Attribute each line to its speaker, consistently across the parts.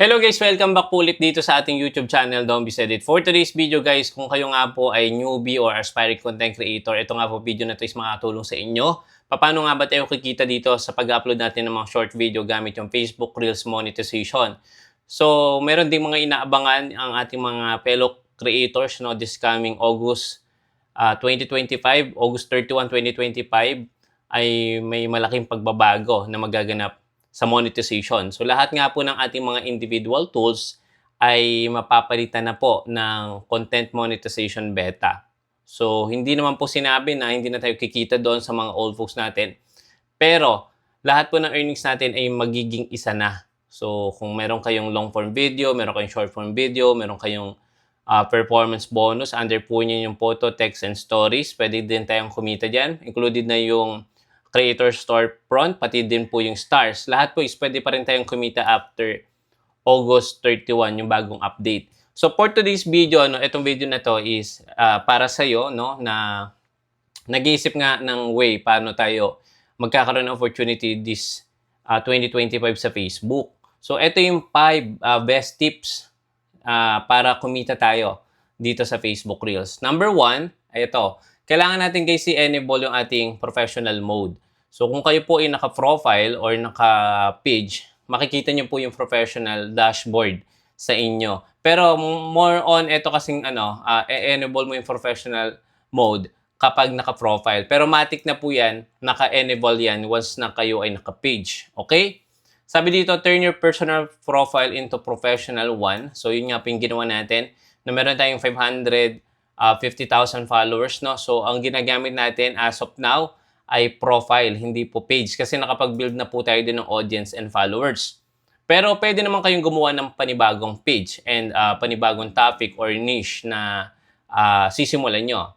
Speaker 1: Hello guys! Welcome back ulit dito sa ating YouTube channel, Don't Be Said It. For today's video guys, kung kayo nga po ay newbie or aspiring content creator, ito nga po video na ito is makatulong sa inyo. Paano nga ba tayo kikita dito sa pag-upload natin ng mga short video gamit yung Facebook Reels monetization? So, meron ding mga inaabangan ang ating mga fellow creators no, this coming August ah, 2025, August 31, 2025 ay may malaking pagbabago na magaganap sa monetization. So lahat nga po ng ating mga individual tools ay mapapalitan na po ng content monetization beta. So hindi naman po sinabi na hindi na tayo kikita doon sa mga old folks natin. Pero lahat po ng earnings natin ay magiging isa na. So kung meron kayong long form video, meron kayong short form video, meron kayong ah, performance bonus, under po niya yung photo, text, and stories. Pwede din tayong kumita dyan. Included na yung creator store front, pati din po yung stars. Lahat po is pwede pa rin tayong kumita after August 31, yung bagong update. So for today's video, no, itong video na to is ah, para sa iyo no na nag-iisip nga ng way paano tayo magkakaroon ng opportunity this ah, 2025 sa Facebook. So ito yung 5 best tips ah, para kumita tayo dito sa Facebook Reels. Number one, ay ito. Kailangan natin guys i-enable yung ating professional mode. So kung kayo po ay naka-profile or naka-page, makikita nyo po yung professional dashboard sa inyo. Pero more on ito kasing ano, ah, e-enable mo yung professional mode kapag naka-profile. Pero matic na po yan, naka-enable yan once na kayo ay naka-page. Okay? Sabi dito, turn your personal profile into professional one. So, yun nga po yung ginawa natin. Na meron tayong 500, ah, 50,000 followers, no? So, ang ginagamit natin as of now ay profile, hindi po page. Kasi nakapag-build na po tayo din ng audience and followers. Pero pwede naman kayong gumawa ng panibagong page and ah, panibagong topic or niche na ah, sisimulan nyo.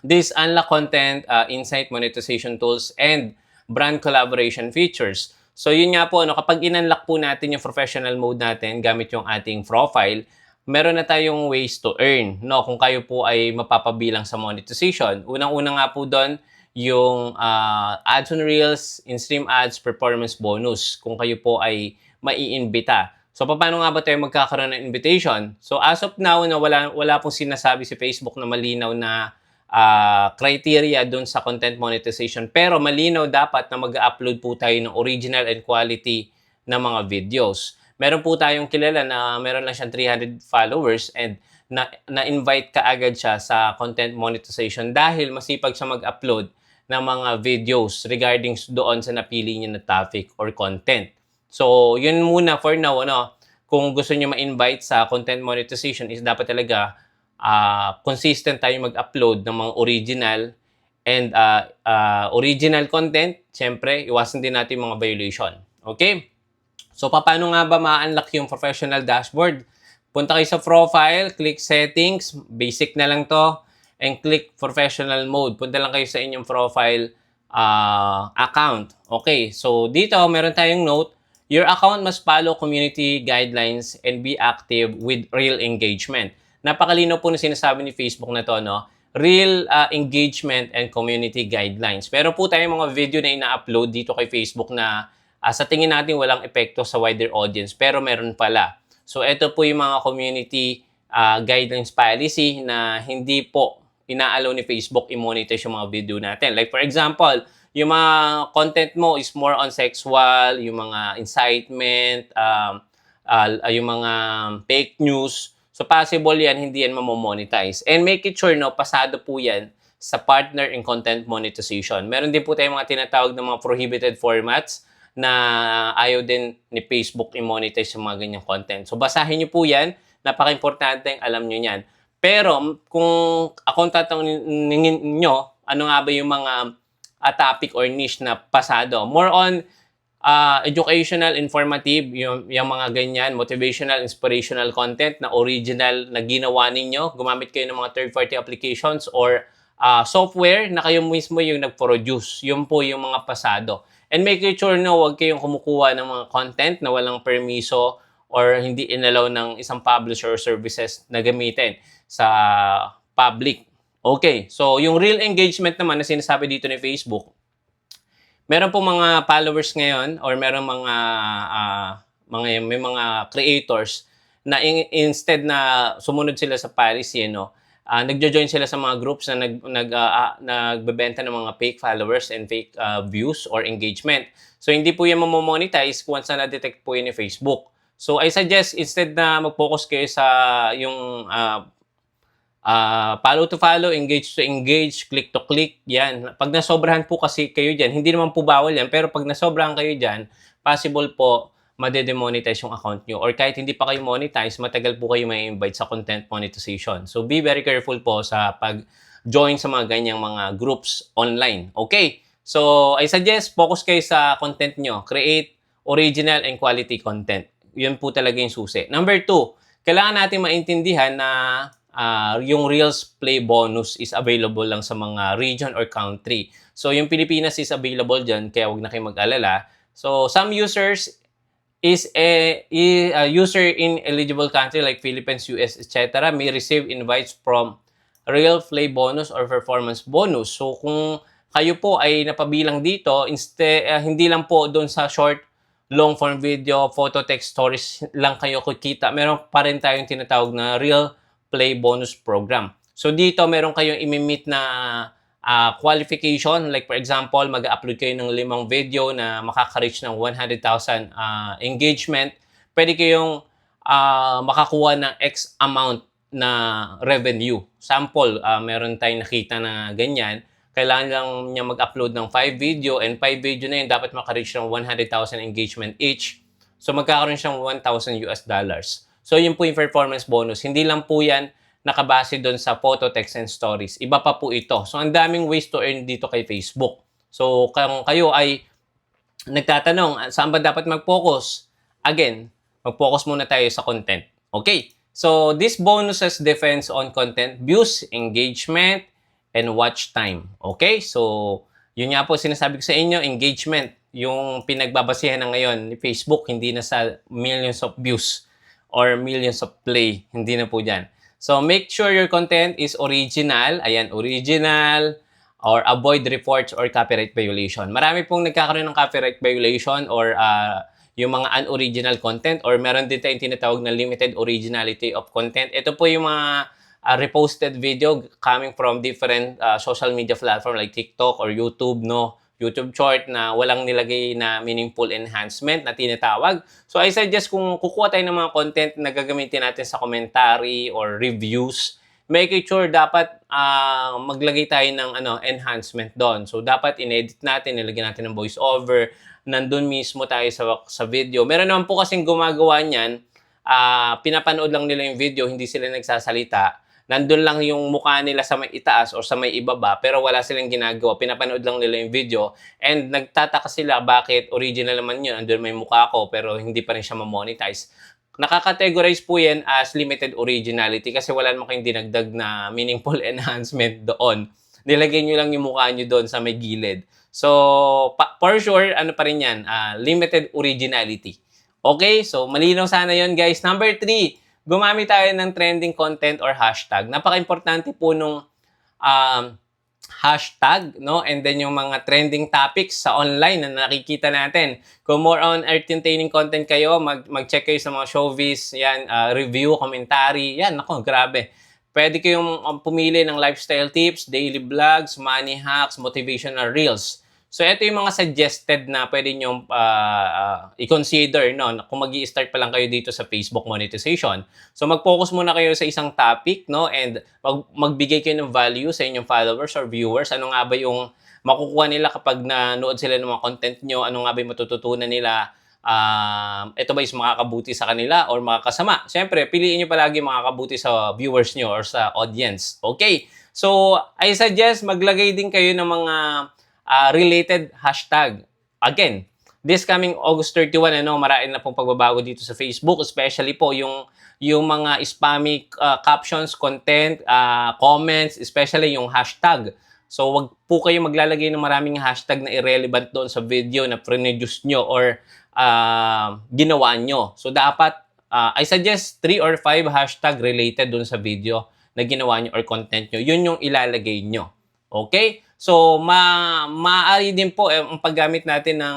Speaker 1: This unlock content, uh, insight monetization tools, and brand collaboration features. So yun nga po, no, kapag in-unlock po natin yung professional mode natin gamit yung ating profile, meron na tayong ways to earn. No? Kung kayo po ay mapapabilang sa monetization. Unang-una nga po doon, yung uh, ads on Reels, in-stream ads, performance bonus. Kung kayo po ay maiimbita. So, paano nga ba tayo magkakaroon ng invitation? So, as of now, na wala, wala pong sinasabi si Facebook na malinaw na ah, criteria doon sa content monetization. Pero malinaw dapat na mag-upload po tayo ng original and quality na mga videos. Meron po tayong kilala na meron lang siyang 300 followers and na, na-invite ka agad siya sa content monetization dahil masipag siya mag-upload ng mga videos regarding doon sa napili niya na topic or content. So, yun muna for now, ano, kung gusto niyo ma-invite sa content monetization is dapat talaga ah, consistent tayo mag-upload ng mga original and ah, ah, original content. Siyempre, iwasan din natin mga violation. Okay? So, paano nga ba ma-unlock yung professional dashboard? Punta kayo sa profile, click settings, basic na lang to, and click professional mode. Punta lang kayo sa inyong profile ah, account. Okay, so dito meron tayong note, your account must follow community guidelines and be active with real engagement. Napakalino po na sinasabi ni Facebook na to, no? Real ah, engagement and community guidelines. Pero po tayong mga video na ina-upload dito kay Facebook na ah, sa tingin natin walang epekto sa wider audience, pero meron pala. So, ito po yung mga community ah, guidelines policy na hindi po inaalaw ni Facebook i-monetize yung mga video natin. Like for example, yung mga content mo is more on sexual, yung mga incitement, um, ah, yung mga fake news. So possible yan, hindi yan mamomonetize. And make it sure, no, pasado po yan sa partner in content monetization. Meron din po tayong mga tinatawag ng mga prohibited formats na ayaw din ni Facebook i-monetize yung mga ganyang content. So basahin nyo po yan. Napaka-importante alam nyo yan. Pero kung akong tatanungin nyo, ano nga ba yung mga ah, topic or niche na pasado? More on ah, educational, informative, yung, yung mga ganyan, motivational, inspirational content na original na ginawa ninyo. Gumamit kayo ng mga third-party applications or ah, software na kayo mismo yung nag-produce. Yun po yung mga pasado. And make sure na huwag kayong kumukuha ng mga content na walang permiso or hindi inalaw ng isang publisher or services na gamitin sa public. Okay, so yung real engagement naman na sinasabi dito ni Facebook, meron po mga followers ngayon or meron mga ah, mga may mga creators na in- instead na sumunod sila sa policy, no, ah nagjo-join sila sa mga groups na nag nag ah, ah, nagbebenta ng mga fake followers and fake ah, views or engagement. So hindi po yan mamomonetize once na na-detect po yun ni Facebook. So I suggest instead na mag-focus kayo sa yung ah, ah, follow to follow, engage to engage, click to click, yan. Pag nasobrahan po kasi kayo dyan, hindi naman po bawal yan, pero pag nasobrahan kayo dyan, possible po madedemonetize yung account nyo. Or kahit hindi pa kayo monetize, matagal po kayo may invite sa content monetization. So be very careful po sa pag-join sa mga ganyang mga groups online. Okay? So I suggest focus kayo sa content nyo. Create original and quality content. Yun po talaga yung susi. Number two, kailangan natin maintindihan na ah, yung Reels Play bonus is available lang sa mga region or country. So, yung Pilipinas is available dyan, kaya huwag na kayo mag-alala. So, some users is a, a user in eligible country like Philippines, US, etc. may receive invites from real play bonus or performance bonus. So kung kayo po ay napabilang dito, instead ah, hindi lang po doon sa short long form video, photo, text stories lang kayo kikita. Meron pa rin tayong tinatawag na real play bonus program. So dito meron kayong imimit na ah, qualification. Like for example, mag-upload kayo ng limang video na makaka-reach ng 100,000 ah, engagement. Pwede kayong ah, makakuha ng X amount na revenue. Sample, ah, meron tayong nakita na ganyan. Kailangan lang niya mag-upload ng 5 video and 5 video na yun dapat maka-reach ng 100,000 engagement each. So magkakaroon siyang 1,000 US dollars. So yun po yung performance bonus. Hindi lang po yan nakabase doon sa photo, text, and stories. Iba pa po ito. So ang daming ways to earn dito kay Facebook. So kung kayo ay nagtatanong, "Ah, saan ba dapat mag-focus? Again, mag-focus muna tayo sa content. Okay. So this bonuses depends on content views, engagement, and watch time. Okay? So yun nga po sinasabi ko sa inyo, engagement. Yung pinagbabasihan na ngayon ni Facebook, hindi na sa millions of views or millions of play. Hindi na po dyan. So, make sure your content is original. Ayan, original or avoid reports or copyright violation. Marami pong nagkakaroon ng copyright violation or ah, yung mga unoriginal content or meron din tayong tinatawag na limited originality of content. Ito po yung mga ah, reposted video coming from different ah, social media platform like TikTok or YouTube, no? YouTube short na walang nilagay na meaningful enhancement na tinatawag. So I suggest kung kukuha tayo ng mga content na gagamitin natin sa commentary or reviews, make sure dapat ah, maglagay tayo ng ano enhancement doon. So dapat inedit natin, nilagyan natin ng voice over, nandun mismo tayo sa sa video. Meron naman po kasing gumagawa niyan, ah, pinapanood lang nila yung video, hindi sila nagsasalita nandun lang yung mukha nila sa may itaas or sa may ibaba pero wala silang ginagawa. Pinapanood lang nila yung video and nagtataka sila bakit original naman yun. Andun may mukha ko pero hindi pa rin siya ma-monetize. Nakakategorize po yan as limited originality kasi wala naman kayong dinagdag na meaningful enhancement doon. Nilagay nyo lang yung mukha nyo doon sa may gilid. So, for sure, ano pa rin yan? ah, limited originality. Okay? So, malinaw sana yon guys. Number three, gumamit tayo ng trending content or hashtag. Napaka-importante po nung um, hashtag, no? And then yung mga trending topics sa online na nakikita natin. Kung more on entertaining content kayo, mag- mag-check kayo sa mga showbiz, yan, ah, review, commentary, yan, nako, grabe. Pwede kayong um, pumili ng lifestyle tips, daily vlogs, money hacks, motivational reels. So, ito yung mga suggested na pwede nyo ah, ah, i-consider no, kung mag start pa lang kayo dito sa Facebook monetization. So, mag-focus muna kayo sa isang topic no, and mag- magbigay kayo ng value sa inyong followers or viewers. Ano nga ba yung makukuha nila kapag nanood sila ng mga content nyo? Ano nga ba yung matututunan nila? Um, ito ba is makakabuti sa kanila or makakasama? Siyempre, piliin nyo palagi makakabuti sa viewers nyo or sa audience. Okay? So, I suggest maglagay din kayo ng mga ah, related hashtag. Again, this coming August 31, ano, marami na pong pagbabago dito sa Facebook, especially po yung yung mga spammy ah, captions, content, ah, comments, especially yung hashtag. So, wag po kayo maglalagay ng maraming hashtag na irrelevant doon sa video na pre-produce nyo or ah, ginawa nyo. So, dapat, ah, I suggest 3 or 5 hashtag related doon sa video na ginawa nyo or content nyo. Yun yung ilalagay nyo. Okay? So, ma maaari din po eh, ang paggamit natin ng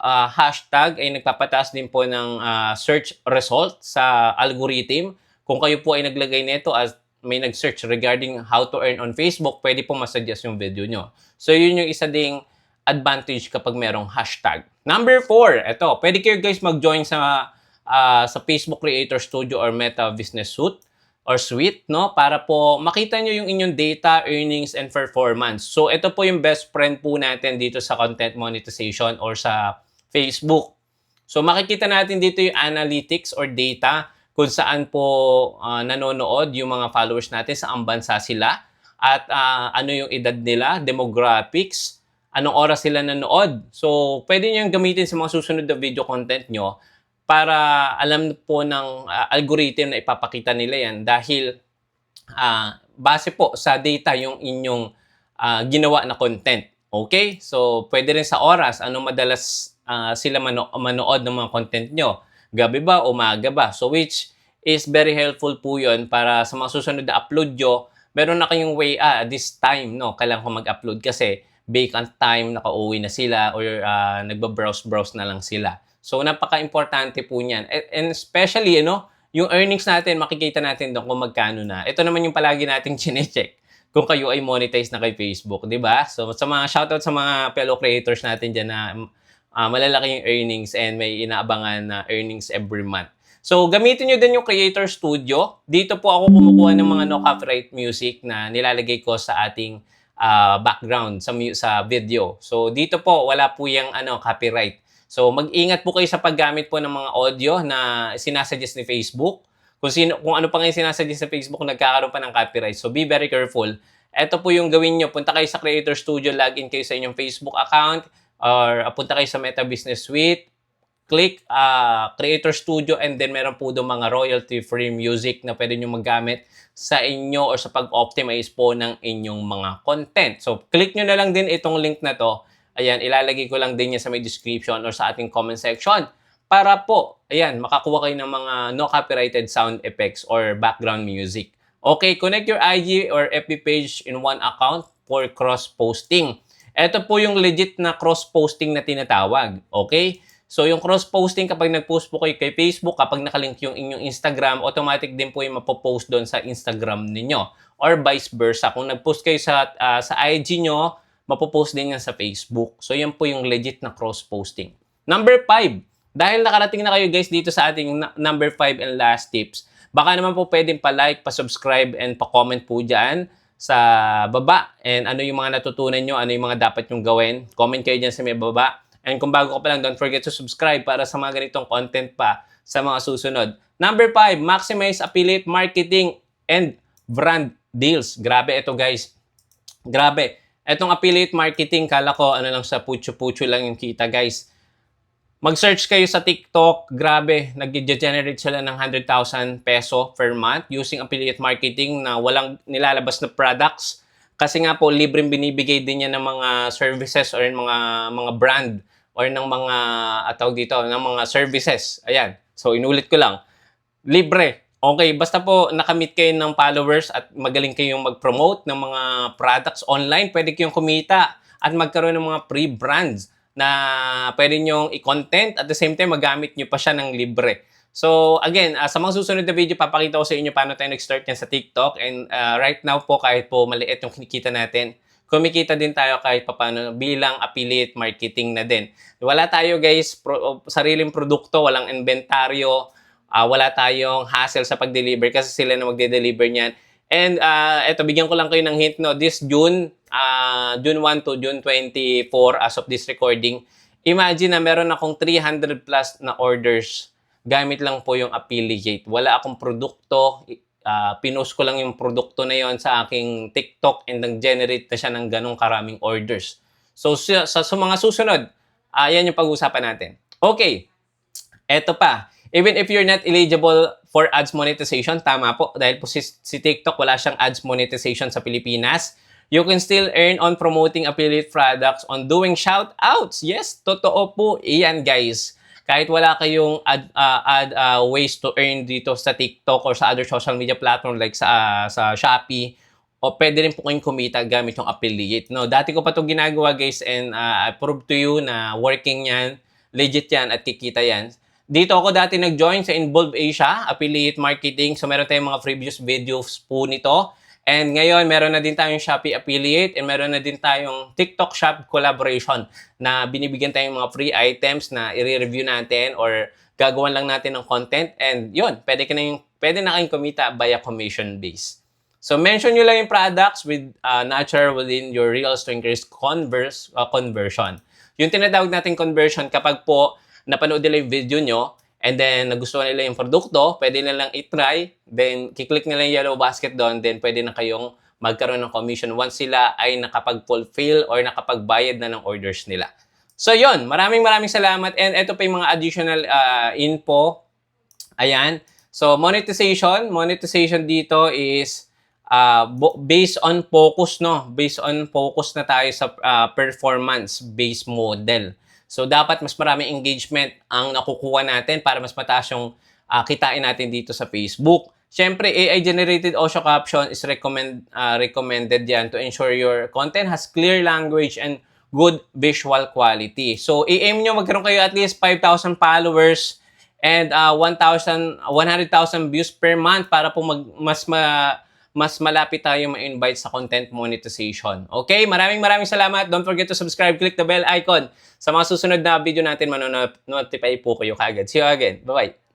Speaker 1: ah, hashtag ay nagpapataas din po ng ah, search result sa algorithm. Kung kayo po ay naglagay nito as may nag-search regarding how to earn on Facebook, pwede po masuggest yung video nyo. So, yun yung isa ding advantage kapag merong hashtag. Number four, ito, pwede kayo guys mag-join sa ah, sa Facebook Creator Studio or Meta Business Suite or Suite, no? Para po makita nyo yung inyong data, earnings, and performance. So, ito po yung best friend po natin dito sa content monetization or sa Facebook. So, makikita natin dito yung analytics or data kung saan po ah, nanonood yung mga followers natin, sa bansa sila, at ah, ano yung edad nila, demographics, anong oras sila nanood. So, pwede nyo gamitin sa mga susunod na video content nyo para alam po ng ah, algorithm na ipapakita nila yan dahil ah, base po sa data yung inyong ah, ginawa na content. Okay? So, pwede rin sa oras, ano madalas ah, sila mano- manood ng mga content nyo. Gabi ba, umaga ba? So, which is very helpful po yun para sa mga susunod na upload nyo, meron na kayong way, ah, this time, no, kailangan ko mag-upload kasi vacant time, nakauwi na sila, or ah, nagba-browse-browse na lang sila. So, napaka-importante po niyan. And- especially, you know, yung earnings natin, makikita natin doon kung magkano na. Ito naman yung palagi nating chinecheck kung kayo ay monetize na kay Facebook, di ba? So, sa mga shoutout sa mga fellow creators natin dyan na ah, malalaki yung earnings and may inaabangan na earnings every month. So, gamitin nyo din yung Creator Studio. Dito po ako kumukuha ng mga no copyright music na nilalagay ko sa ating ah, background sa sa video. So, dito po wala po yung ano copyright. So, mag-ingat po kayo sa paggamit po ng mga audio na sinasuggest ni Facebook. Kung sino kung ano pa nga yung sinasuggest sa Facebook nagkakaroon pa ng copyright. So, be very careful. Ito po yung gawin nyo. Punta kayo sa Creator Studio, login kayo sa inyong Facebook account, or uh, punta kayo sa Meta Business Suite, click uh, Creator Studio and then meron po doon mga royalty-free music na pwede nyo magamit sa inyo or sa pag-optimize po ng inyong mga content. So, click nyo na lang din itong link na to. Ayan, ilalagay ko lang din yan sa may description or sa ating comment section para po, ayan, makakuha kayo ng mga no copyrighted sound effects or background music. Okay, connect your IG or FB page in one account for cross-posting. Ito po yung legit na cross-posting na tinatawag. Okay? So, yung cross-posting, kapag nag-post po kayo kay Facebook, kapag nakalink yung inyong Instagram, automatic din po yung mapopost doon sa Instagram ninyo. Or vice versa. Kung nag-post kayo sa, ah, sa IG nyo, mapopost din yan sa Facebook. So, yan po yung legit na cross-posting. Number 5. Dahil nakarating na kayo guys dito sa ating number 5 and last tips, baka naman po pwedeng pa-like, pa-subscribe, and pa-comment po dyan sa baba. And ano yung mga natutunan nyo, ano yung mga dapat nyong gawin. Comment kayo dyan sa may baba. And kung bago ka pa lang, don't forget to subscribe para sa mga ganitong content pa sa mga susunod. Number 5, maximize affiliate marketing and brand deals. Grabe ito guys. Grabe. Etong affiliate marketing, kala ko ano lang sa pucho-pucho lang yung kita guys. Mag-search kayo sa TikTok, grabe, nag-generate sila ng 100,000 peso per month using affiliate marketing na walang nilalabas na products. Kasi nga po, libreng binibigay din niya ng mga services or mga mga brand or ng mga atawag dito, ng mga services. Ayan. So, inulit ko lang. Libre. Okay, basta po nakamit kayo ng followers at magaling kayong mag-promote ng mga products online, pwede kayong kumita at magkaroon ng mga free brands na pwede nyong i-content at the same time magamit nyo pa siya ng libre. So again, ah, sa mga susunod na video, papakita ko sa inyo paano tayo nag-start yan sa TikTok and ah, right now po kahit po maliit yung kinikita natin, kumikita din tayo kahit paano bilang affiliate marketing na din. Wala tayo guys, pro- sariling produkto, walang inventaryo, ah, wala tayong hassle sa pag-deliver kasi sila na magde-deliver niyan. And ah, eto, bigyan ko lang kayo ng hint, no? This June, ah, June 1 to June 24 as of this recording, imagine na meron akong 300 plus na orders gamit lang po yung affiliate. Wala akong produkto, ah, pinost ko lang yung produkto na yon sa aking TikTok and nag-generate na siya ng ganong karaming orders. So, sa, sa, sa mga susunod, ah, yan yung pag-uusapan natin. Okay, eto pa. Even if you're not eligible for ads monetization, tama po, dahil po si, si TikTok wala siyang ads monetization sa Pilipinas, you can still earn on promoting affiliate products on doing shout-outs. Yes, totoo po. Iyan, guys. Kahit wala kayong ad, ah, ad ah, ways to earn dito sa TikTok or sa other social media platform like sa, ah, sa Shopee, o pwede rin po kayong kumita gamit yung affiliate. No, dati ko pa 'to ginagawa guys and uh, I prove to you na working yan legit yan at kikita yan. Dito ako dati nag-join sa Involve Asia, affiliate marketing. So meron tayong mga previous videos po nito. And ngayon, meron na din tayong Shopee affiliate and meron na din tayong TikTok shop collaboration na binibigyan tayong mga free items na i-review natin or gagawan lang natin ng content. And yun, pwede, ka na yung, pwede na kayong kumita via commission base. So mention nyo lang yung products with uh, natural within your reels to increase converse, uh, conversion. Yung tinatawag natin conversion kapag po napanood nila yung video nyo and then nagustuhan nila yung produkto, pwede na lang i-try, then kiklik nila yung yellow basket doon, then pwede na kayong magkaroon ng commission once sila ay nakapag-fulfill or nakapagbayad na ng orders nila. So yon, maraming maraming salamat and ito pa yung mga additional uh, info. Ayan. So monetization, monetization dito is uh, based on focus no, based on focus na tayo sa uh, performance based model. So dapat mas maraming engagement ang nakukuha natin para mas mataas yung uh, kitain natin dito sa Facebook. Siyempre, AI generated audio caption is recommend uh, recommended yan to ensure your content has clear language and good visual quality. So, i-aim nyo magkaroon kayo at least 5,000 followers and uh, 1,000 100,000 views per month para po mag, mas ma, mas malapit tayo ma-invite sa content monetization. Okay? Maraming maraming salamat. Don't forget to subscribe. Click the bell icon. Sa mga susunod na video natin, manonotify po kayo kagad. See you again. Bye-bye.